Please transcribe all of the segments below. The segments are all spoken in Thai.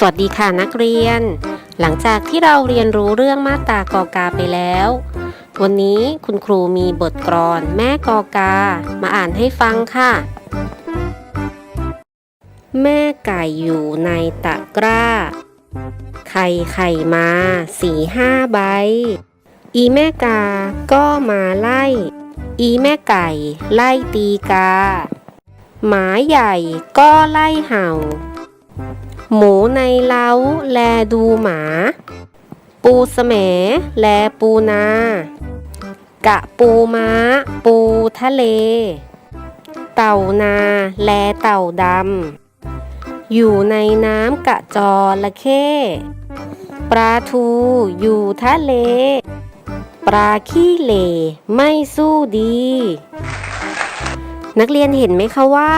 สวัสดีค่ะนักเรียน หลังจากที่เราเรียนรู้เรื่องมาตรากอกาไปแล้ว วันนี้คุณครูมีบทกลอนแม่กอกา มาอ่านให้ฟังค่ะ แม่ไก่อยู่ในตะกร้า ไข่ไข่มาสี่ห้าใบ อีแม่กาก็มาไล่ อีแม่ไก่ไล่ตีกา หมาใหญ่ก็ไล่เห่า หมูในเล้า แลดูหมา ปูแสมแลปูนา กะปูม้า ปูทะเล เต่านา แลเต่าดำ อยู่ในน้ำกะจอละเข้ปลาทูอยู่ทะเล ปลาขี้เหล่ไม่สู้ดี นักเรียนเห็นไหมคะว่า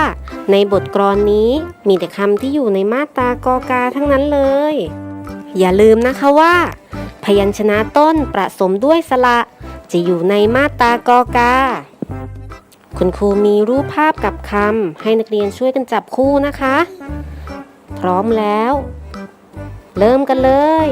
ในบทกลอนนี้มีแต่คำที่อยู่ในมาตรากอกาทั้งนั้นเลย อย่าลืมนะคะว่า พยัญชนะต้นประสมด้วยสระจะอยู่ในมาตรากอกา คุณครูมีรูปภาพกับคำให้นักเรียนช่วยกันจับคู่นะคะ พร้อมแล้ว เริ่มกันเลย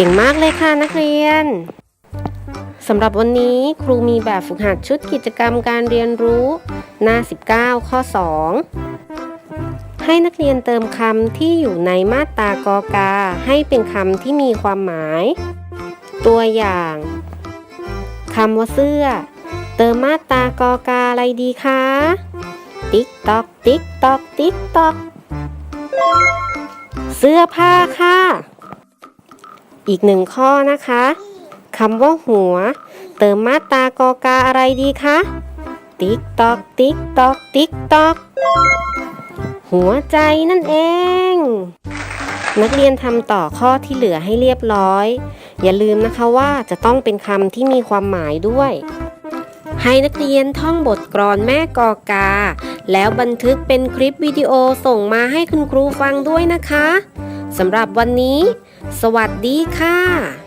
เก่งมากเลยค่ะนักเรียนสำหรับวันนี้ครูมีแบบฝึกหัดชุดกิจกรรมการเรียนรู้ หน้า 19 ข้อ 2 ให้นักเรียนเติมคำที่อยู่ในมาตรากอกา ให้เป็นคำที่มีความหมาย ตัวอย่างคำว่าเสื้อ เติมมาตรากอกาอะไรดีคะ ติ๊กตอกติ๊กตอกติ๊กตอก เสื้อผ้าค่ะ อีกหนึ่งข้อนะคะคำว่าหัว เติมมาตรากอกาอะไรดีคะ ติ๊กตอกติ๊กตอกติ๊กตอก หัวใจนั่นเอง นักเรียนทำต่อข้อที่เหลือให้เรียบร้อย อย่าลืมนะคะว่าจะต้องเป็นคำที่มีความหมายด้วย ให้นักเรียนท่องบทกลอนแม่กอกา แล้วบันทึกเป็นคลิปวิดีโอส่งมาให้คุณครูฟังด้วยนะคะสำหรับวันนี้ สวัสดีค่ะ